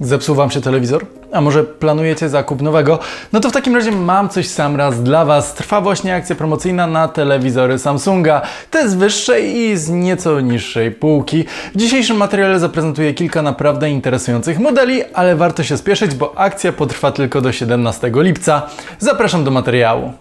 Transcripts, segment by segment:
Zepsuł Wam się telewizor? A może planujecie zakup nowego? No to w takim razie mam coś sam raz dla Was. Trwa właśnie akcja promocyjna na telewizory Samsunga. Te z wyższej i z nieco niższej półki. W dzisiejszym materiale zaprezentuję kilka naprawdę interesujących modeli, ale warto się spieszyć, bo akcja potrwa tylko do 17 lipca. Zapraszam do materiału.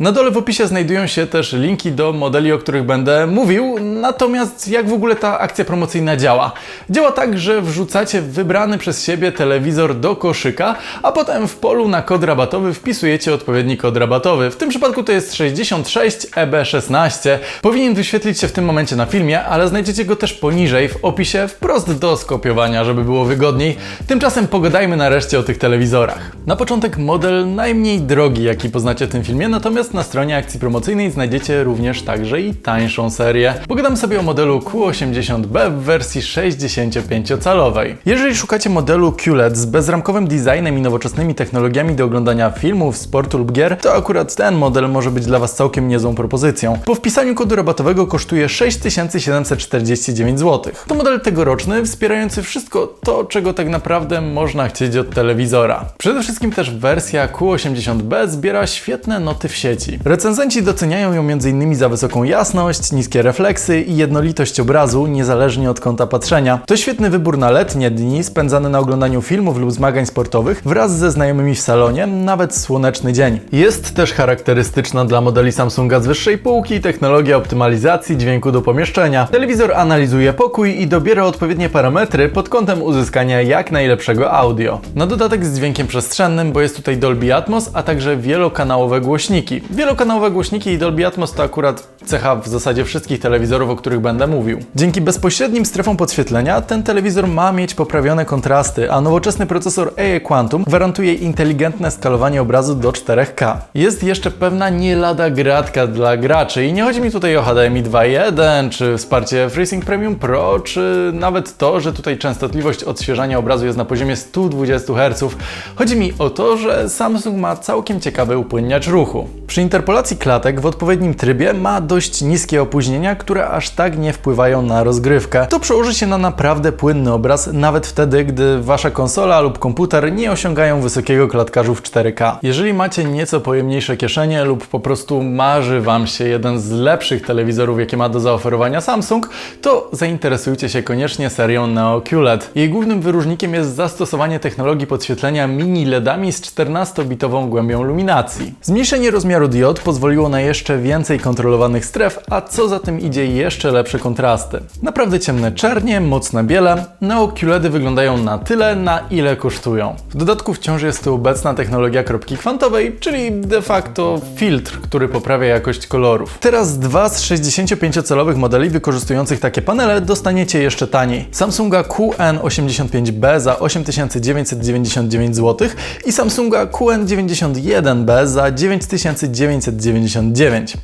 Na dole w opisie znajdują się też linki do modeli, o których będę mówił. Natomiast jak w ogóle ta akcja promocyjna działa? Działa tak, że wrzucacie wybrany przez siebie telewizor do koszyka, a potem w polu na kod rabatowy wpisujecie odpowiedni kod rabatowy. W tym przypadku to jest 66EB16. Powinien wyświetlić się w tym momencie na filmie, ale znajdziecie go też poniżej w opisie wprost do skopiowania, żeby było wygodniej. Tymczasem pogadajmy nareszcie o tych telewizorach. Na początek model najmniej drogi, jaki poznacie w tym filmie, natomiast na stronie akcji promocyjnej znajdziecie również także i tańszą serię. Pogadam sobie o modelu Q80B w wersji 65-calowej. Jeżeli szukacie modelu QLED z bezramkowym designem i nowoczesnymi technologiami do oglądania filmów, sportu lub gier, to akurat ten model może być dla Was całkiem niezłą propozycją. Po wpisaniu kodu rabatowego kosztuje 6749 zł. To model tegoroczny, wspierający wszystko to, czego tak naprawdę można chcieć od telewizora. Przede wszystkim też wersja Q80B zbiera świetne noty w sieci. Recenzenci doceniają ją m.in. za wysoką jasność, niskie refleksy i jednolitość obrazu, niezależnie od kąta patrzenia. To świetny wybór na letnie dni, spędzany na oglądaniu filmów lub zmagań sportowych wraz ze znajomymi w salonie, nawet słoneczny dzień. Jest też charakterystyczna dla modeli Samsunga z wyższej półki technologia optymalizacji dźwięku do pomieszczenia. Telewizor analizuje pokój i dobiera odpowiednie parametry pod kątem uzyskania jak najlepszego audio. Na dodatek z dźwiękiem przestrzennym, bo jest tutaj Dolby Atmos, a także wielokanałowe głośniki. Wielokanałowe głośniki i Dolby Atmos to akurat cecha w zasadzie wszystkich telewizorów, o których będę mówił. Dzięki bezpośrednim strefom podświetlenia ten telewizor ma mieć poprawione kontrasty, a nowoczesny procesor AI Quantum gwarantuje inteligentne skalowanie obrazu do 4K. Jest jeszcze pewna nie lada gratka dla graczy i nie chodzi mi tutaj o HDMI 2.1, czy wsparcie FreeSync Premium Pro, czy nawet to, że tutaj częstotliwość odświeżania obrazu jest na poziomie 120 Hz. Chodzi mi o to, że Samsung ma całkiem ciekawy upłynniacz ruchu. Przy interpolacji klatek w odpowiednim trybie ma dość niskie opóźnienia, które aż tak nie wpływają na rozgrywkę. To przełoży się na naprawdę płynny obraz, nawet wtedy, gdy wasza konsola lub komputer nie osiągają wysokiego klatkarzu w 4K. Jeżeli macie nieco pojemniejsze kieszenie lub po prostu marzy wam się jeden z lepszych telewizorów, jakie ma do zaoferowania Samsung, to zainteresujcie się koniecznie serią Neo QLED. Jej głównym wyróżnikiem jest zastosowanie technologii podświetlenia mini LEDami z 14-bitową głębią luminacji. Zmniejszenie rozmiaru diod pozwoliło na jeszcze więcej kontrolowanych stref, a co za tym idzie jeszcze lepsze kontrasty. Naprawdę ciemne czernie, mocne biele, Neo QLEDy wyglądają na tyle, na ile kosztują. W dodatku wciąż jest tu obecna technologia kropki kwantowej, czyli de facto filtr, który poprawia jakość kolorów. Teraz dwa z 65-calowych modeli wykorzystujących takie panele dostaniecie jeszcze taniej. Samsunga QN85B za 8999 zł i Samsunga QN91B za 9999.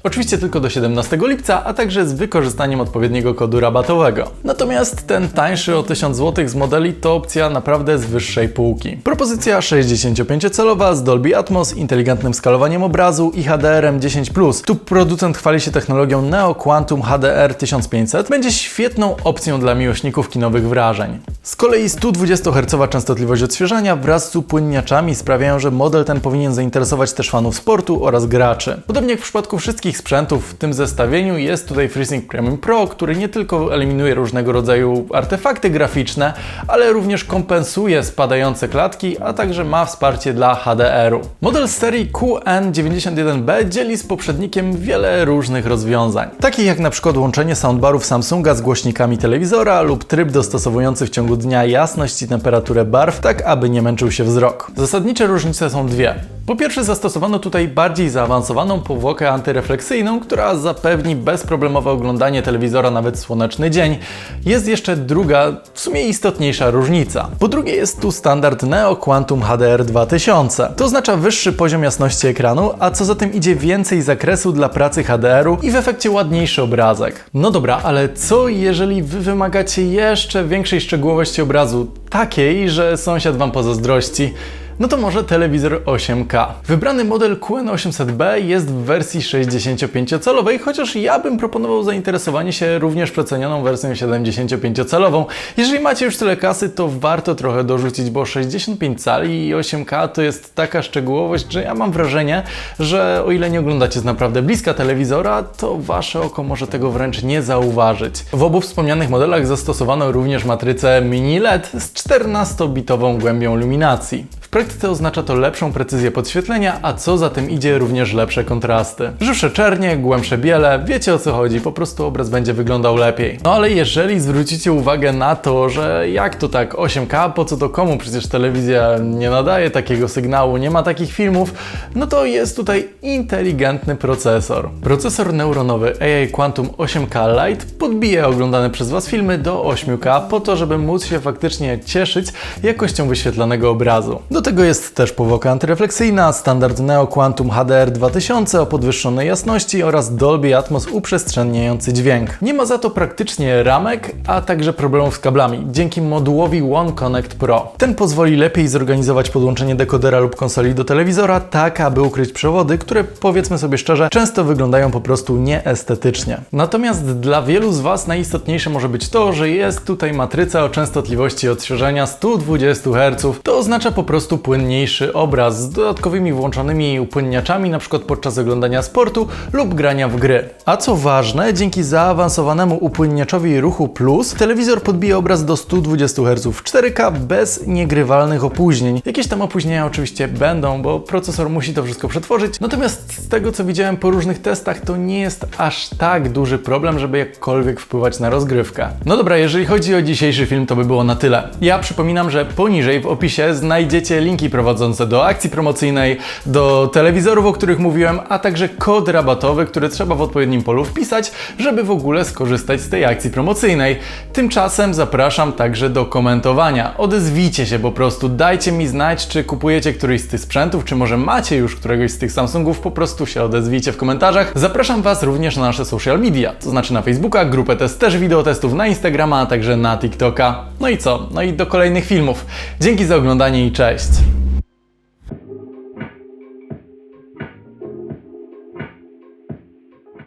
Oczywiście tylko do 17 lipca, a także z wykorzystaniem odpowiedniego kodu rabatowego. Natomiast ten tańszy o 1000 zł z modeli to opcja naprawdę z wyższej półki. Propozycja 65-calowa z Dolby Atmos, inteligentnym skalowaniem obrazu i HDR-em 10+. Tu producent chwali się technologią Neo Quantum HDR 1500. Będzie świetną opcją dla miłośników kinowych wrażeń. Z kolei 120 Hz częstotliwość odświeżania wraz z upłynniaczami sprawiają, że model ten powinien zainteresować też fanów sportu oraz graczy. Podobnie jak w przypadku wszystkich sprzętów w tym zestawieniu jest tutaj FreeSync Premium Pro, który nie tylko eliminuje różnego rodzaju artefakty graficzne, ale również kompensuje spadające klatki, a także ma wsparcie dla HDR-u. Model serii QN91B dzieli z poprzednikiem wiele różnych rozwiązań, takich jak na przykład łączenie soundbarów Samsunga z głośnikami telewizora lub tryb dostosowujący w ciągu dnia jasność i temperaturę barw, tak aby nie męczył się wzrok. Zasadnicze różnice są dwie. Po pierwsze zastosowano tutaj bardziej zaawansowaną powłokę antyrefleksyjną, która zapewni bezproblemowe oglądanie telewizora nawet w słoneczny dzień. Jest jeszcze druga, w sumie istotniejsza różnica. Po drugie jest tu standard Neo Quantum HDR 2000. To oznacza wyższy poziom jasności ekranu, a co za tym idzie więcej zakresu dla pracy HDR-u i w efekcie ładniejszy obrazek. No dobra, ale co jeżeli Wy wymagacie jeszcze większej szczegółowości obrazu, takiej, że sąsiad Wam pozazdrości? No to może telewizor 8K. Wybrany model QN800B jest w wersji 65-calowej, chociaż ja bym proponował zainteresowanie się również przecenioną wersją 75-calową. Jeżeli macie już tyle kasy, to warto trochę dorzucić, bo 65 cali i 8K to jest taka szczegółowość, że ja mam wrażenie, że o ile nie oglądacie z naprawdę bliska telewizora, to wasze oko może tego wręcz nie zauważyć. W obu wspomnianych modelach zastosowano również matrycę mini LED z 14-bitową głębią luminacji. Praktyce oznacza to lepszą precyzję podświetlenia, a co za tym idzie również lepsze kontrasty. Żywsze czernie, głębsze biele, wiecie o co chodzi, po prostu obraz będzie wyglądał lepiej. No ale jeżeli zwrócicie uwagę na to, że jak to tak 8K, po co to komu, przecież telewizja nie nadaje takiego sygnału, nie ma takich filmów, no to jest tutaj inteligentny procesor. Procesor neuronowy AI Quantum 8K Lite podbije oglądane przez Was filmy do 8K po to, żeby móc się faktycznie cieszyć jakością wyświetlanego obrazu. Do tego jest też powłoka antyrefleksyjna, standard Neo Quantum HDR 2000 o podwyższonej jasności oraz Dolby Atmos uprzestrzeniający dźwięk. Nie ma za to praktycznie ramek, a także problemów z kablami, dzięki modułowi One Connect Pro. Ten pozwoli lepiej zorganizować podłączenie dekodera lub konsoli do telewizora, tak aby ukryć przewody, które powiedzmy sobie szczerze, często wyglądają po prostu nieestetycznie. Natomiast dla wielu z Was najistotniejsze może być to, że jest tutaj matryca o częstotliwości odświeżenia 120 Hz. To oznacza po prostu płynniejszy obraz z dodatkowymi włączonymi upłynniaczami, np. podczas oglądania sportu lub grania w gry. A co ważne, dzięki zaawansowanemu upłynniaczowi ruchu plus, telewizor podbije obraz do 120 Hz w 4K bez niegrywalnych opóźnień. Jakieś tam opóźnienia oczywiście będą, bo procesor musi to wszystko przetworzyć. Natomiast z tego co widziałem po różnych testach, to nie jest aż tak duży problem, żeby jakkolwiek wpływać na rozgrywkę. No dobra, jeżeli chodzi o dzisiejszy film, to by było na tyle. Ja przypominam, że poniżej w opisie znajdziecie linki prowadzące do akcji promocyjnej, do telewizorów, o których mówiłem, a także kod rabatowy, który trzeba w odpowiednim polu wpisać, żeby w ogóle skorzystać z tej akcji promocyjnej. Tymczasem zapraszam także do komentowania. Odezwijcie się po prostu, dajcie mi znać, czy kupujecie któryś z tych sprzętów, czy może macie już któregoś z tych Samsungów, po prostu się odezwijcie w komentarzach. Zapraszam Was również na nasze social media, to znaczy na Facebooka, grupę test też wideotestów, na Instagrama, a także na TikToka. No i co? No i do kolejnych filmów. Dzięki za oglądanie i cześć!